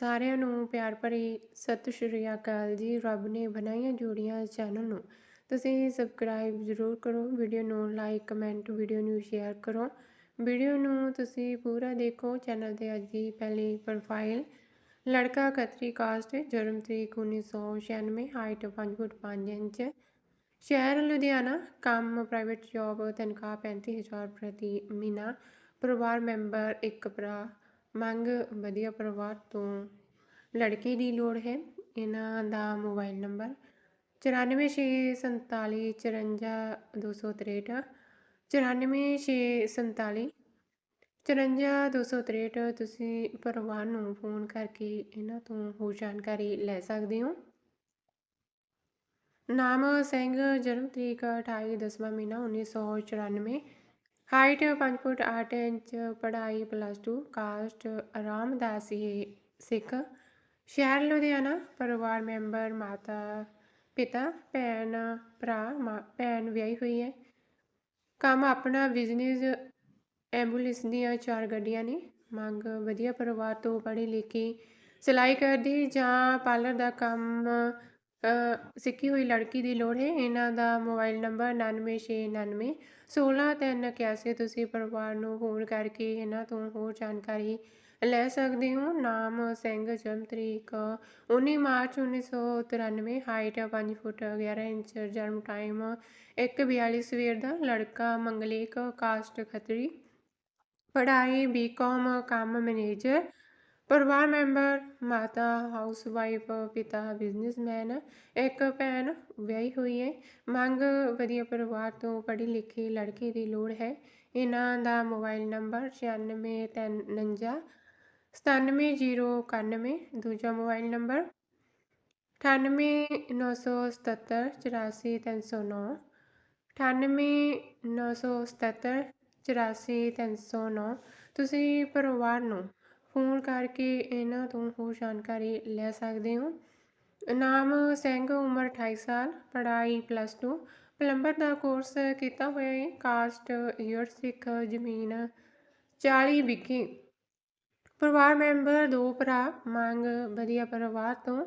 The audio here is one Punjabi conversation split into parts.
ਸਾਰਿਆਂ ਨੂੰ ਪਿਆਰ ਭਰੀ ਸਤਿ ਸ਼੍ਰੀ ਅਕਾਲ ਜੀ। ਰੱਬ ਨੇ ਬਣਾਈਆਂ ਜੋੜੀਆਂ ਚੈਨਲ ਨੂੰ ਤੁਸੀਂ ਸਬਸਕ੍ਰਾਈਬ ਜ਼ਰੂਰ ਕਰੋ ਵੀਡੀਓ ਨੂੰ ਲਾਈਕ ਕਮੈਂਟ ਵੀਡੀਓ ਨੂੰ ਸ਼ੇਅਰ ਕਰੋ। ਵੀਡੀਓ ਨੂੰ ਤੁਸੀਂ ਪੂਰਾ ਦੇਖੋ। ਚੈਨਲ ਤੇ ਅੱਜ ਦੀ ਪਹਿਲੀ ਪ੍ਰੋਫਾਈਲ ਲੜਕਾ ਖੱਤਰੀ ਕਾਸਟ ਜਨਮ ਤਰੀਕ 1996 ਹਾਈਟ 5 ਫੁੱਟ 5 ਇੰਚ। ਸ਼ਹਿਰ ਲੁਧਿਆਣਾ, ਕੰਮ ਪ੍ਰਾਈਵੇਟ ਜੌਬ ਤਨਖਾਹ 35000 ਪ੍ਰਤੀ ਮਹੀਨਾ। ਪਰਿਵਾਰ ਮੈਂਬਰ ਇੱਕ ਭਰਾ। ਮੰਗ ਵਧੀਆ ਪਰਿਵਾਰ ਤੋਂ ਲੜਕੀ ਦੀ ਲੋੜ ਹੈ। ਇਹਨਾਂ ਦਾ ਮੋਬਾਈਲ ਨੰਬਰ ਚੁਰਾਨਵੇਂ ਛੇ ਸੰਤਾਲੀ ਚੁਰੰਜਾ ਦੋ ਸੌ ਤ੍ਰੇਹਠ, ਚੁਰਾਨਵੇਂ ਛੇ ਸੰਤਾਲੀ ਚੁਰੰਜਾ ਦੋ ਸੌ ਤ੍ਰੇਹਠ ਤੁਸੀਂ ਪਰਿਵਾਰ ਨੂੰ ਫੋਨ ਕਰਕੇ ਇਹਨਾਂ ਤੋਂ ਹੋਰ ਜਾਣਕਾਰੀ ਲੈ ਸਕਦੇ ਹੋ। ਨਾਮ ਸਿੰਘ, ਜਨਮ ਤਰੀਕ 28 ਦਸਵਾਂ ਮਹੀਨਾ 1994 ਹਾਈਟ 5 ਫੁੱਟ 8 ਇੰਚ ਪੜ੍ਹਾਈ ਪਲੱਸ 2 ਕਾਸਟ ਰਾਮਦਾਸੀ ਸਿੱਖ। ਸ਼ਹਿਰ ਲੁਧਿਆਣਾ ਪਰਿਵਾਰ ਮੈਂਬਰ ਮਾਤਾ, ਪਿਤਾ, ਭੈਣ, ਭਰਾ, ਮਾ- ਭੈਣ ਵਿਆਹੀ ਹੋਈ ਹੈ। ਕੰਮ ਆਪਣਾ ਬਿਜ਼ਨਸ ਐਂਬੂਲੈਂਸ ਦੀਆਂ ਚਾਰ ਗੱਡੀਆਂ ਨੇ। ਮੰਗ ਵਧੀਆ ਪਰਿਵਾਰ ਤੋਂ ਪੜ੍ਹੀ ਲਿਖੀ, ਸਿਲਾਈ ਕਰਦੀ ਜਾਂ ਪਾਰਲਰ ਦਾ ਕੰਮ ਸਿੱਖੀ ਹੋਈ ਲੜਕੀ ਦੀ ਲੋੜ ਹੈ। ਇਹਨਾਂ ਦਾ ਮੋਬਾਈਲ ਨੰਬਰ 9699 16381 ਤੁਸੀਂ ਪਰਿਵਾਰ ਨੂੰ ਫੋਨ ਕਰਕੇ ਇਹਨਾਂ ਤੋਂ ਹੋਰ ਜਾਣਕਾਰੀ ਲੈ ਸਕਦੇ ਹੋ। ਨਾਮ ਸਿੰਘ, ਜਨਮ ਤਰੀਕ 19 ਮਾਰਚ 1993 ਹਾਈਟ 5 ਫੁੱਟ 11 ਇੰਚ, ਜਨਮ ਟਾਈਮ 1:42 ਸਵੇਰ ਦਾ। ਲੜਕਾ ਮੰਗਲੇਕ, ਕਾਸਟ ਖੱਤਰੀ, ਪੜ੍ਹਾਈ ਬੀਕਾਮ ਕੰਮ ਮੈਨੇਜਰ ਪਰਿਵਾਰ ਮੈਂਬਰ, ਮਾਤਾ, ਹਾਊਸਵਾਈਫ, ਪਿਤਾ, ਬਿਜ਼ਨਸਮੈਨ, ਇੱਕ ਭੈਣ ਵਿਆਹੀ ਹੋਈ ਹੈ। ਮੰਗ ਵਧੀਆ ਪਰਿਵਾਰ ਤੋਂ ਪੜ੍ਹੀ ਲਿਖੀ ਲੜਕੀ ਦੀ ਲੋੜ ਹੈ। ਇਹਨਾਂ ਦਾ ਮੋਬਾਈਲ ਨੰਬਰ 9639 97091 ਦੂਜਾ ਮੋਬਾਈਲ ਨੰਬਰ 9897 84309 9897 84309 ਤੁਸੀਂ ਪਰਿਵਾਰ ਨੂੰ ਫੋਨ ਕਰਕੇ ਇਹਨਾਂ ਤੋਂ ਹੋਰ ਜਾਣਕਾਰੀ ਲੈ ਸਕਦੇ ਹੋ। ਨਾਮ ਸਿੰਘ, ਉਮਰ 28 ਸਾਲ, ਪੜ੍ਹਾਈ ਪਲੱਸ 2 ਪਲੰਬਰ ਦਾ ਕੋਰਸ ਕੀਤਾ ਹੋਇਆ ਹੈ। ਕਾਸਟ ਈਅਰ ਸਿੱਖ, ਜ਼ਮੀਨ 40 ਵਿਗੇ ਪਰਿਵਾਰ ਮੈਂਬਰ ਦੋ ਭਰਾ, ਮੰਗ ਵਧੀਆ ਪਰਿਵਾਰ ਤੋਂ।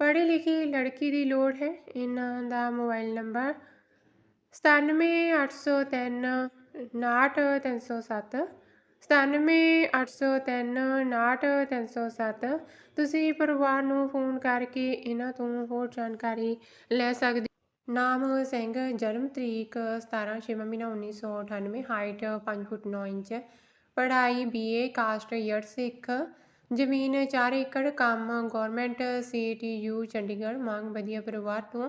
ਪੜ੍ਹੀ ਲਿਖੀ ਲੜਕੀ ਦੀ ਲੋੜ ਹੈ। ਇਹਨਾਂ ਦਾ ਮੋਬਾਈਲ ਨੰਬਰ 97803 69307 9780399307 ਤੁਸੀਂ ਪਰਿਵਾਰ ਨੂੰ ਫੋਨ ਕਰਕੇ ਇਹਨਾਂ ਤੋਂ ਹੋਰ ਜਾਣਕਾਰੀ ਲੈ ਸਕਦੇ ਨਾਮ ਸਿੰਘ, ਜਨਮ ਤਰੀਕ 17 ਛੇਵਾਂ ਮਹੀਨਾ 1998 ਹਾਈਟ 5 ਫੁੱਟ 9 ਇੰਚ। ਪੜ੍ਹਾਈ ਬੀਏ ਕਾਸਟ ਯਰ ਸਿੱਖ। ਜ਼ਮੀਨ 4 ਏਕੜ, ਕੰਮ ਗਵਰਨਮੈਂਟ ਸੀਟੀਯੂ ਚੰਡੀਗੜ੍ਹ। ਮੰਗ ਵਧੀਆ ਪਰਿਵਾਰ ਤੋਂ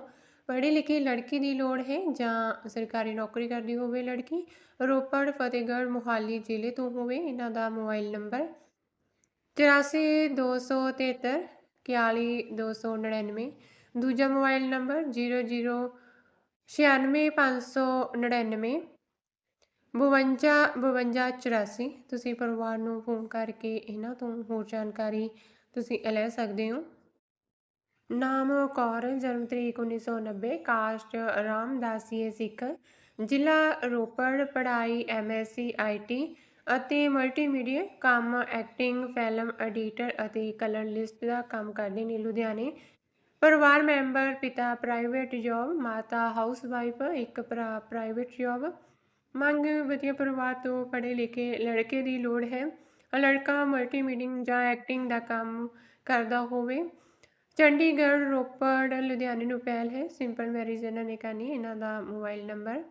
ਪੜ੍ਹੀ ਲਿਖੀ ਲੜਕੀ ਦੀ ਲੋੜ ਹੈ ਜਾਂ ਸਰਕਾਰੀ ਨੌਕਰੀ ਕਰਦੀ ਹੋਵੇ ਲੜਕੀ, ਰੋਪੜ, ਫਤਿਹਗੜ੍ਹ, ਮੁਹਾਲੀ ਜ਼ਿਲ੍ਹੇ ਤੋਂ ਹੋਵੇ, ਇਹਨਾਂ ਦਾ ਮੋਬਾਈਲ ਨੰਬਰ 8427 41299 ਦੂਜਾ ਮੋਬਾਈਲ ਨੰਬਰ 0096599 52 52 84 ਤੁਸੀਂ ਪਰਿਵਾਰ ਨੂੰ ਫੋਨ ਕਰਕੇ ਇਹਨਾਂ ਤੋਂ ਹੋਰ ਜਾਣਕਾਰੀ ਤੁਸੀਂ ਲੈ ਸਕਦੇ ਹੋ। ਨਾਮ ਕੌਰ, ਜਨਮ ਤਰੀਕ 1990 ਕਾਸਟ ਰਾਮਦਾਸੀਏ ਸਿੱਖ, ਜ਼ਿਲ੍ਹਾ ਰੋਪੜ, ਪੜ੍ਹਾਈ ਐਮਐਸਸੀ ਆਈਟੀ ਅਤੇ ਮਲਟੀਮੀਡੀਆ ਕੰਮ, ਐਕਟਿੰਗ, ਫਿਲਮ ਐਡੀਟਰ ਅਤੇ ਕਲਰ ਲਿਸਟ ਦਾ ਕੰਮ ਕਰਦੇ ਨੇ ਲੁਧਿਆਣੇ। ਪਰਿਵਾਰ ਮੈਂਬਰ, ਪਿਤਾ ਪ੍ਰਾਈਵੇਟ ਜੌਬ, ਮਾਤਾ ਹਾਊਸ ਵਾਈਫ ਇੱਕ ਭਰਾ ਪ੍ਰਾਈਵੇਟ ਜੌਬ। ਮੰਗ ਵਧੀਆ ਪਰਿਵਾਰ ਤੋਂ ਪੜ੍ਹੇ ਲਿਖੇ ਲੜਕੇ ਦੀ ਲੋੜ ਹੈ। ਲੜਕਾ ਮਲਟੀਮੀਡੀਆ ਜਾਂ ਐਕਟਿੰਗ ਦਾ ਕੰਮ ਕਰਦਾ ਹੋਵੇ। ਚੰਡੀਗੜ੍ਹ, ਰੋਪੜ, ਲੁਧਿਆਣੇ ਨੂੰ ਪਹਿਲ ਹੈ। ਸਿੰਪਲ ਮੈਰਿਜ ਇਹਨਾਂ ਨੇ ਕਰਨੀ ਇਹਨਾਂ ਦਾ ਮੋਬਾਈਲ ਨੰਬਰ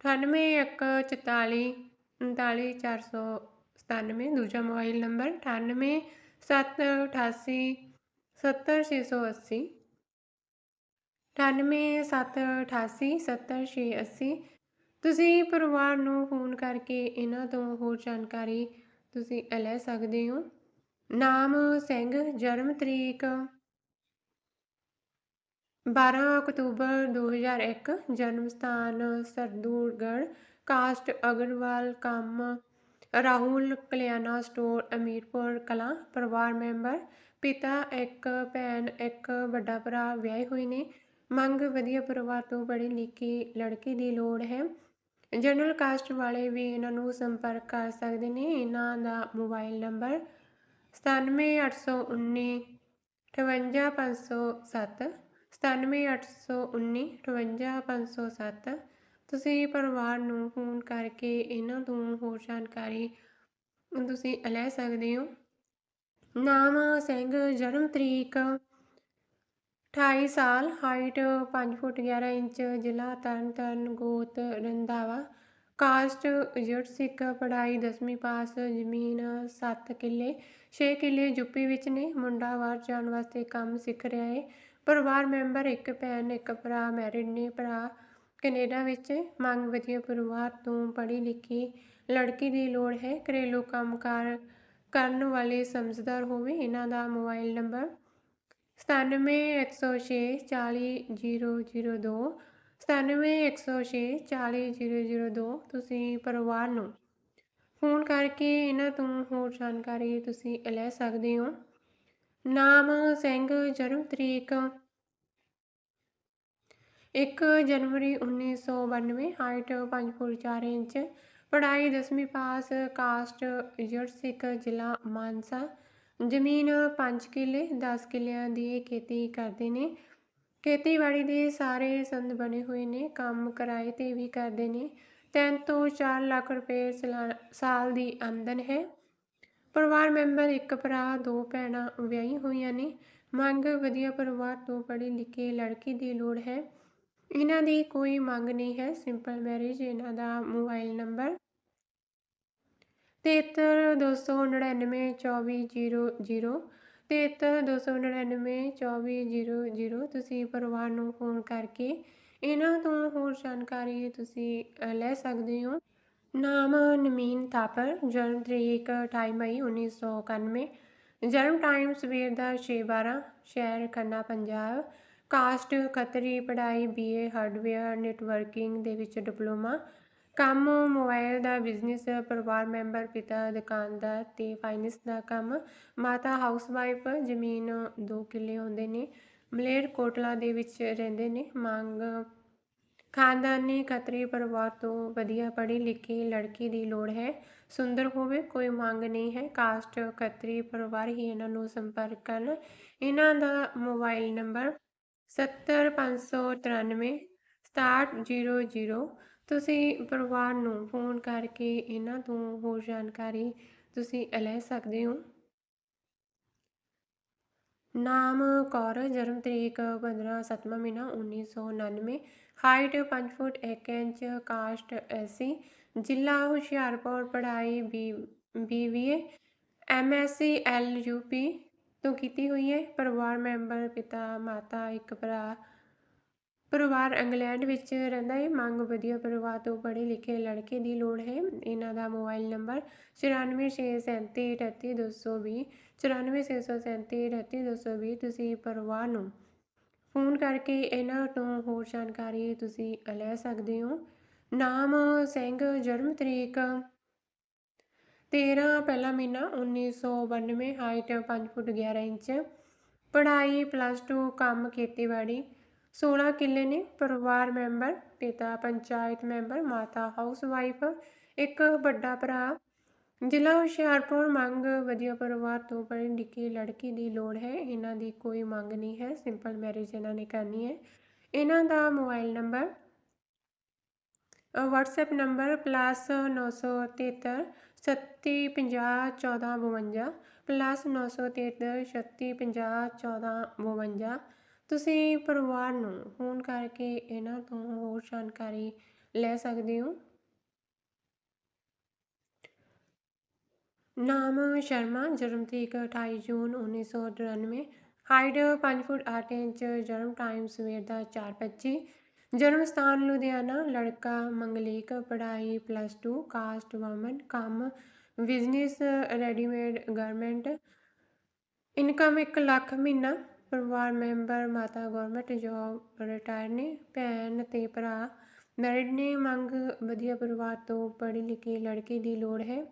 9814 39497 ਦੂਜਾ ਮੋਬਾਈਲ ਨੰਬਰ 9878 70680 9878 70680 ਤੁਸੀਂ ਪਰਿਵਾਰ ਨੂੰ ਫੋਨ ਕਰਕੇ ਇਹਨਾਂ ਤੋਂ ਹੋਰ ਜਾਣਕਾਰੀ ਤੁਸੀਂ ਲੈ ਸਕਦੇ ਹੋ। ਨਾਮ, ਸਿੰਘ, ਜਨਮ ਤਰੀਕ 12 ਅਕਤੂਬਰ 2001 ਜਨਮ ਸਥਾਨ ਸਰਦੂਲਗੜ੍ਹ, ਕਾਸਟ ਅਗਰਵਾਲ, ਕੰਮ ਰਾਹੁਲ ਕਲਿਆਣਾ ਸਟੋਰ, ਅਮੀਰਪੁਰ ਕਲਾਂ, ਪਰਿਵਾਰ ਮੈਂਬਰ, ਪਿਤਾ ਇੱਕ, ਭੈਣ ਇੱਕ, ਵੱਡਾ ਭਰਾ ਵਿਆਹੇ ਹੋਏ ਨੇ। ਮੰਗ ਵਧੀਆ ਪਰਿਵਾਰ ਤੋਂ ਪੜ੍ਹੀ ਲਿਖੀ ਲੜਕੀ ਦੀ ਲੋੜ ਹੈ। ਜਨਰਲ ਕਾਸਟ ਵਾਲੇ ਵੀ ਇਹਨਾਂ ਨੂੰ ਸੰਪਰਕ ਕਰ ਸਕਦੇ ਨੇ। ਇਹਨਾਂ ਦਾ ਮੋਬਾਈਲ ਨੰਬਰ 97819 58507 97819 58507 ਤੁਸੀਂ ਪਰਿਵਾਰ ਨੂੰ ਫੋਨ ਕਰਕੇ ਇਹਨਾਂ ਤੋਂ ਹੋਰ ਜਾਣਕਾਰੀ ਤੁਸੀਂ ਲੈ ਸਕਦੇ ਹੋ। ਨਾਮ ਸਿੰਘ, ਜਨਮ ਤਰੀਕ 28 ਸਾਲ, ਹਾਈਟ 5 ਫੁੱਟ 11 ਇੰਚ, ਜ਼ਿਲ੍ਹਾ ਤਰਨਤਾਰਨ ਗੋਤ ਰੰਧਾਵਾ। ਕਾਸਟ ਜੱਟ ਸਿੱਖ, ਪੜ੍ਹਾਈ 10ਵੀਂ ਪਾਸ, ਜ਼ਮੀਨ 7 ਕਿੱਲੇ 6 ਕਿੱਲੇ ਯੂਪੀ ਵਿੱਚ ਨੇ। ਮੁੰਡਾ ਬਾਹਰ ਜਾਣ ਵਾਸਤੇ ਕੰਮ ਸਿੱਖ ਰਿਹਾ ਹੈ ਪਰਿਵਾਰ ਮੈਂਬਰ ਇੱਕ ਭੈਣ, ਇੱਕ ਭਰਾ ਮੈਰਿਡ ਨੇ ਭਰਾ। ਕੈਨੇਡਾ ਵਿੱਚ ਮੰਗ ਵਧੀਆ ਪਰਿਵਾਰ ਤੋਂ ਪੜ੍ਹੀ ਲਿਖੀ ਲੜਕੀ ਦੀ ਲੋੜ ਹੈ। ਘਰੇਲੂ ਕੰਮਕਾਰ ਕਰਨ ਵਾਲੇ ਸਮਝਦਾਰ ਹੋਵੇ, ਇਹਨਾਂ ਦਾ ਮੋਬਾਈਲ ਨੰਬਰ 97 40002 97 ਤੁਸੀਂ ਪਰਿਵਾਰ ਨੂੰ ਫੋਨ ਕਰਕੇ ਇਹਨਾਂ ਤੋਂ ਹੋਰ ਜਾਣਕਾਰੀ ਤੁਸੀਂ ਲੈ ਸਕਦੇ ਹੋ। ਨਾਮ ਸਿੰਘ ਜਨਮ ਤਰੀਕ 1 ਜਨਵਰੀ 1992 ਹਾਈਟ 5 ਫੁੱਟ 4 ਇੰਚ, ਪੜ੍ਹਾਈ 10ਵੀਂ ਪਾਸ ਕਾਸਟ ਜੱਟ ਸਿੱਖ, ਜ਼ਿਲ੍ਹਾ ਮਾਨਸਾ, ਜ਼ਮੀਨ 5 ਕਿੱਲੇ 10 ਕਿੱਲਿਆਂ ਦੀ ਖੇਤੀ ਕਰਦੇ ਨੇ। ਖੇਤੀਬਾੜੀ ਦੇ ਸਾਰੇ ਸੰਦ ਬਣੇ ਹੋਏ ਨੇ, ਕੰਮ ਕਿਰਾਏ ਤੇ ਵੀ ਕਰਦੇ ਨੇ। 3 ਤੋਂ 4 ਲੱਖ ਰੁਪਏ ਸਾਲ ਦੀ ਆਮਦਨ ਹੈ। ਪਰਿਵਾਰ ਮੈਂਬਰ ਇੱਕ ਭਰਾ, ਦੋ ਭੈਣਾਂ ਵਿਆਹੀ ਹੋਈਆਂ ਨੇ। ਮੰਗ ਵਧੀਆ ਪਰਿਵਾਰ ਤੋਂ ਪੜ੍ਹੇ ਲਿਖੇ ਲੜਕੀ ਦੀ ਲੋੜ ਹੈ। ਇਹਨਾਂ ਦੀ ਕੋਈ ਮੰਗ ਨਹੀਂ ਹੈ। ਸਿੰਪਲ ਮੈਰਿਜ ਇਹਨਾਂ ਦਾ ਮੋਬਾਈਲ ਨੰਬਰ 73299440 73299440 ਤੁਸੀਂ ਪਰਿਵਾਰ ਨੂੰ ਫੋਨ ਕਰਕੇ ਇਹਨਾਂ ਤੋਂ ਹੋਰ ਜਾਣਕਾਰੀ ਤੁਸੀਂ ਲੈ ਸਕਦੇ ਹੋ। ਨਾਮ ਨਮੀਨ ਥਾਪਰ ਜਨਮ ਤਰੀਕ 28 ਮਈ 1991 ਜਨਮ ਟਾਈਮ ਸਵੇਰ ਦਾ 6:12 ਸ਼ਹਿਰ ਖੰਨਾ ਪੰਜਾਬ ਕਾਸਟ ਖਤਰੀ ਪੜ੍ਹਾਈ ਬੀਏ ਹਾਰਡਵੇਅਰ ਨੈਟਵਰਕਿੰਗ ਦੇ ਵਿੱਚ ਡਿਪਲੋਮਾ ਕੰਮ ਮੋਬਾਈਲ ਦਾ ਬਿਜ਼ਨਸ ਪਰਿਵਾਰ ਮੈਂਬਰ ਪਿਤਾ ਦੁਕਾਨਦਾਰ ਤੇ ਫਾਈਨੈਂਸ ਦਾ ਕੰਮ ਮਾਤਾ ਹਾਊਸਵਾਈਫ ਜ਼ਮੀਨ 2 ਕਿੱਲੇ ਹੁੰਦੇ ਨੇ ਮਲੇਰ ਕੋਟਲਾ ਦੇ ਵਿੱਚ ਰਹਿੰਦੇ ਨੇ ਮੰਗ ਖਾਨਦਾਨੀ ਕਤਰੀ ਪਰਿਵਾਰ ਤੋਂ ਵਧੀਆ ਪੜ੍ਹੀ ਲਿਖੀ ਲੜਕੀ ਦੀ ਲੋੜ ਹੈ। ਸੁੰਦਰ ਹੋਵੇ, ਕੋਈ ਮੰਗ ਨਹੀਂ ਹੈ। ਕਾਸਟ ਕਤਰੀ ਪਰਿਵਾਰ ਹੀ ਇਹਨਾਂ ਨੂੰ ਸੰਪਰਕ ਕਰਨ। ਇਹਨਾਂ ਦਾ ਮੋਬਾਈਲ ਨੰਬਰ 70593 6700 ਤੁਸੀਂ ਪਰਿਵਾਰ ਨੂੰ ਫੋਨ ਕਰਕੇ ਇਹਨਾਂ ਤੋਂ ਹੋਰ ਜਾਣਕਾਰੀ ਤੁਸੀਂ ਲੈ ਸਕਦੇ ਹੋ। ਨਾਮ ਕੌਰ, ਜਨਮ ਤਰੀਕ 15 ਸਤਵਾਂ ਮਹੀਨਾ 1999 height 5 foot 1 inch, caste SC ਜ਼ਿਲ੍ਹਾ ਹੁਸ਼ਿਆਰਪੁਰ, ਪੜ੍ਹਾਈ ਬੀ ਬੀਵੀਏ ਐਮਐਸਸੀ, ਐਲਯੂਪੀ ਤੋਂ ਕੀਤੀ ਹੋਈ ਹੈ। ਪਰਿਵਾਰ ਮੈਂਬਰ, ਪਿਤਾ, ਮਾਤਾ, ਇੱਕ ਭਰਾ, ਪਰਿਵਾਰ ਇੰਗਲੈਂਡ ਵਿੱਚ ਰਹਿੰਦਾ ਹੈ। ਮੰਗ ਵਧੀਆ ਪਰਿਵਾਰ ਤੋਂ ਪੜ੍ਹੇ ਲਿਖੇ ਲੜਕੇ ਦੀ ਲੋੜ ਹੈ। ਇਹਨਾਂ ਦਾ ਮੋਬਾਈਲ ਨੰਬਰ ਚੁਰਾਨਵੇਂ ਛੇ ਸੈਂਤੀ ਅਠੱਤੀ ਦੋ ਸੌ ਵੀਹ, ਚੁਰਾਨਵੇਂ ਛੇ ਸੌ ਸੈਂਤੀ ਅਠੱਤੀ ਦੋ ਸੌ ਵੀਹ, ਤੁਸੀਂ ਪਰਿਵਾਰ ਨੂੰ ਫੋਨ ਕਰਕੇ ਇਹਨਾਂ ਤੋਂ ਹੋਰ ਜਾਣਕਾਰੀ ਤੁਸੀਂ ਲੈ ਸਕਦੇ ਹੋ। ਨਾਮ ਸਿੰਘ, ਜਨਮ ਤਰੀਕ 13 ਪਹਿਲਾ ਮਹੀਨਾ 1992 ਹਾਈਟ 5 ਫੁੱਟ 11 ਇੰਚ, ਪੜ੍ਹਾਈ ਪਲੱਸ 2 ਕੰਮ ਖੇਤੀਬਾੜੀ 16 ਕਿੱਲੇ ਨੇ, ਪਰਿਵਾਰ ਮੈਂਬਰ, ਪਿਤਾ ਪੰਚਾਇਤ ਮੈਂਬਰ, ਮਾਤਾ ਹਾਊਸ ਵਾਈਫ ਇੱਕ ਵੱਡਾ ਭਰਾ ਜ਼ਿਲ੍ਹਾ ਹੁਸ਼ਿਆਰਪੁਰ ਮੰਗ ਵਧੀਆ ਪਰਿਵਾਰ ਤੋਂ ਪੜ੍ਹੀ ਲਿਖੀ ਲੜਕੀ ਦੀ ਲੋੜ ਹੈ। ਇਹਨਾਂ ਦੀ ਕੋਈ ਮੰਗ ਨਹੀਂ ਹੈ। ਸਿੰਪਲ ਮੈਰਿਜ ਇਹਨਾਂ ਨੇ ਕਰਨੀ ਹੈ। ਇਹਨਾਂ ਦਾ ਮੋਬਾਈਲ ਨੰਬਰ WhatsApp ਨੰਬਰ +973 3750 1452 +973 3650 1452 ਤੁਸੀਂ ਪਰਿਵਾਰ ਨੂੰ ਫੋਨ ਕਰਕੇ ਇਹਨਾਂ ਤੋਂ ਹੋਰ ਜਾਣਕਾਰੀ ਲੈ ਸਕਦੇ ਹੋ। ਨਾਮ ਸ਼ਰਮਾ ਜਨਮ ਤਰੀਕ 28 ਜੂਨ 1993 ਹਾਈਟ 5 ਫੁੱਟ 8 ਇੰਚ ਜਨਮ ਟਾਈਮ ਸਵੇਰ ਦਾ 4:25 ਜਨਮ ਸਥਾਨ ਲੁਧਿਆਣਾ ਲੜਕਾ ਮੰਗਲੀਕ ਪੜ੍ਹਾਈ ਪਲੱਸ 2 ਕਾਸਟ ਵਮਨ ਕੰਮ business readymade garment income 1 lakh ਮਹੀਨਾ ਪਰਿਵਾਰ ਮੈਂਬਰ ਮਾਤਾ ਗਵਰਨਮੈਂਟ ਜੋਬ ਰਿਟਾਇਰ ਨੇ ਭੈਣ ਤੇ ਭਰਾ ਮੈਰਿਡ ਨੇ ਮੰਗ ਵਧੀਆ ਪਰਿਵਾਰ ਤੋਂ ਪੜ੍ਹੀ ਲਿਖੀ ਲੜਕੀ ਦੀ ਲੋੜ ਹੈ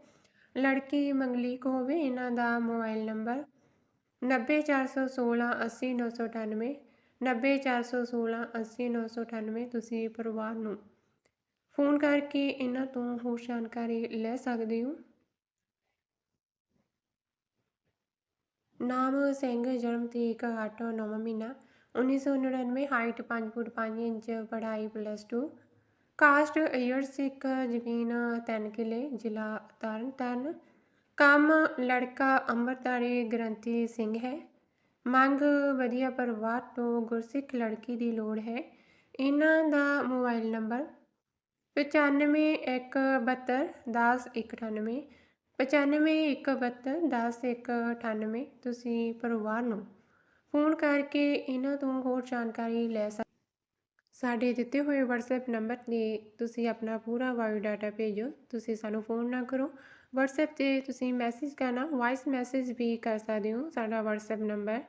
ਲੜਕੀ ਮੰਗਲੀਕ ਹੋਵੇ ਇਹਨਾਂ ਦਾ ਮੋਬਾਈਲ ਨੰਬਰ 90416 80998 90416 80998 ਤੁਸੀਂ ਪਰਿਵਾਰ ਨੂੰ ਫੋਨ ਕਰਕੇ ਇਹਨਾਂ ਤੋਂ ਹੋਰ ਜਾਣਕਾਰੀ ਲੈ ਸਕਦੇ ਹੋ। ਨਾਮ ਸਿੰਘ, ਜਨਮ ਤਰੀਕ 8 ਨੌਵਾਂ ਮਹੀਨਾ 1999 ਹਾਈਟ 5 ਫੁੱਟ 5 ਇੰਚ, ਪੜ੍ਹਾਈ ਪਲੱਸ 2 ਕਾਸਟ ਅਯਰ ਸਿੱਖ ਜ਼ਮੀਨ 3 ਕਿੱਲੇ, ਜ਼ਿਲ੍ਹਾ ਤਰਨ ਤਾਰਨ ਕੰਮ ਲੜਕਾ ਅੰਮ੍ਰਿਤਧਾਰੀ ਗ੍ਰੰਥੀ ਸਿੰਘ ਹੈ। ਮੰਗ ਵਧੀਆ ਪਰਿਵਾਰ ਤੋਂ ਗੁਰਸਿੱਖ ਲੜਕੀ ਦੀ ਲੋੜ ਹੈ। ਇਹਨਾਂ ਦਾ ਮੋਬਾਈਲ ਨੰਬਰ ਪਚਾਨਵੇਂ ਇੱਕ ਬਹੱਤਰ, ਦਸ ਇੱਕ ਅਠਾਨਵੇਂ, ਪਚਾਨਵੇਂ ਇੱਕ ਬਹੱਤਰ, ਦਸ ਇੱਕ ਅਠਾਨਵੇਂ। ਤੁਸੀਂ ਪਰਿਵਾਰ ਨੂੰ ਫੋਨ ਕਰਕੇ ਇਹਨਾਂ ਤੋਂ ਹੋਰ ਜਾਣਕਾਰੀ ਲੈ ਸਕਦੇ ਸਾਡੇ ਦਿੱਤੇ ਹੋਏ WhatsApp ਨੰਬਰ 'ਤੇ ਤੁਸੀਂ ਆਪਣਾ ਪੂਰਾ ਬਾਇਓਡਾਟਾ ਭੇਜੋ। ਤੁਸੀਂ ਸਾਨੂੰ ਫੋਨ ਨਾ ਕਰੋ। WhatsApp 'ਤੇ ਤੁਸੀਂ ਮੈਸੇਜ ਕਰਨਾ ਵਾਇਸ ਮੈਸੇਜ ਵੀ ਕਰ ਸਕਦੇ ਹੋ ਸਾਡਾ WhatsApp ਨੰਬਰ।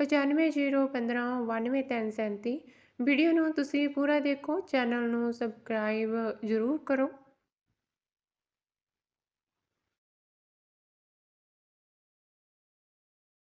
ਪਚਾਨਵੇਂ ਜ਼ੀਰੋ ਪੰਦਰਾਂ ਬਾਨਵੇਂ ਤਿੰਨ ਸੈਂਤੀ। ਵੀਡੀਓ ਨੂੰ ਤੁਸੀਂ ਪੂਰਾ ਦੇਖੋ, ਚੈਨਲ ਨੂੰ ਸਬਸਕ੍ਰਾਈਬ ਜ਼ਰੂਰ ਕਰੋ।